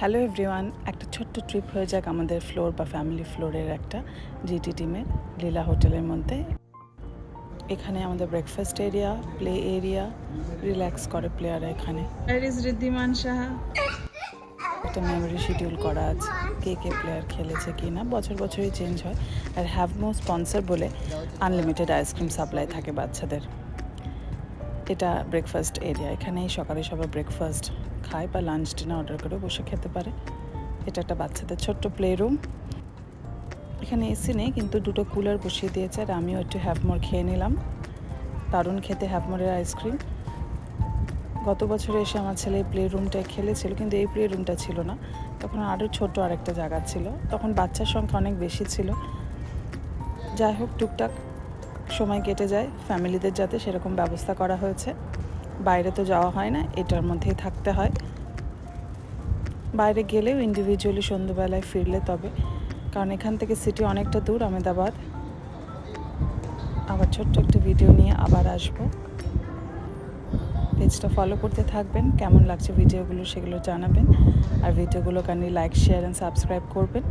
Hello everyone একটা ছোট্ট trip হয়ে যাক আমাদের ফ্লোর বা ফ্যামিলি ফ্লোরের একটা জিটি টিমে লীলা হোটেলের মধ্যে। এখানে আমাদের breakfast area play area relax করে প্লেয়াররা এখানে। ঋদ্ধিমান সাহা একটা মেমোরি শিডিউল করা আছে কে কে প্লেয়ার খেলেছে কি না বছর বছরই চেঞ্জ হয়। আর হ্যাভ নো স্পন্সর বলে আনলিমিটেড আইসক্রিম সাপ্লাই থাকে বাচ্চাদের। এটা ব্রেকফাস্ট এরিয়া এখানেই সকালে সবাই ব্রেকফাস্ট খায় বা লাঞ্চ ডিনার অর্ডার করে বসে খেতে পারে। এটা একটা বাচ্চাদের ছোট্ট প্লে রুম এখানে এসি নেই, কিন্তু দুটো কুলার বসিয়ে দিয়েছে আর আমিও একটু হ্যাপমোর খেয়ে নিলাম। দারুণ খেতে হ্যাপমোরের আইসক্রিম গত বছরে এসে আমার ছেলে এই প্লে রুমটায় খেলেছিল, কিন্তু এই প্লে রুমটা ছিল না। তখন আরও ছোট আরেকটা জায়গা ছিল। তখন বাচ্চার সংখ্যা অনেক বেশি ছিল। যাই হোক, টুকটাক সময় কেটে যায়, ফ্যামিলিদের যাতে সেরকম ব্যবস্থা করা হয়েছে। বাইরে তো যাওয়া হয় না, এটার মধ্যেই থাকতে হয়। বাইরে গেলেও ইন্ডিভিজুয়ালি সন্ধ্যেবেলায় ফিরলে তবে, কারণ এখান থেকে সিটি অনেকটা দূর, আহমেদাবাদ। আবার ছোট্ট একটা ভিডিও নিয়ে আবার আসব। পেজটা ফলো করতে থাকবেন, কেমন লাগছে ভিডিওগুলো সেগুলো জানাবেন। আর ভিডিওগুলো kindly like share and subscribe করবেন।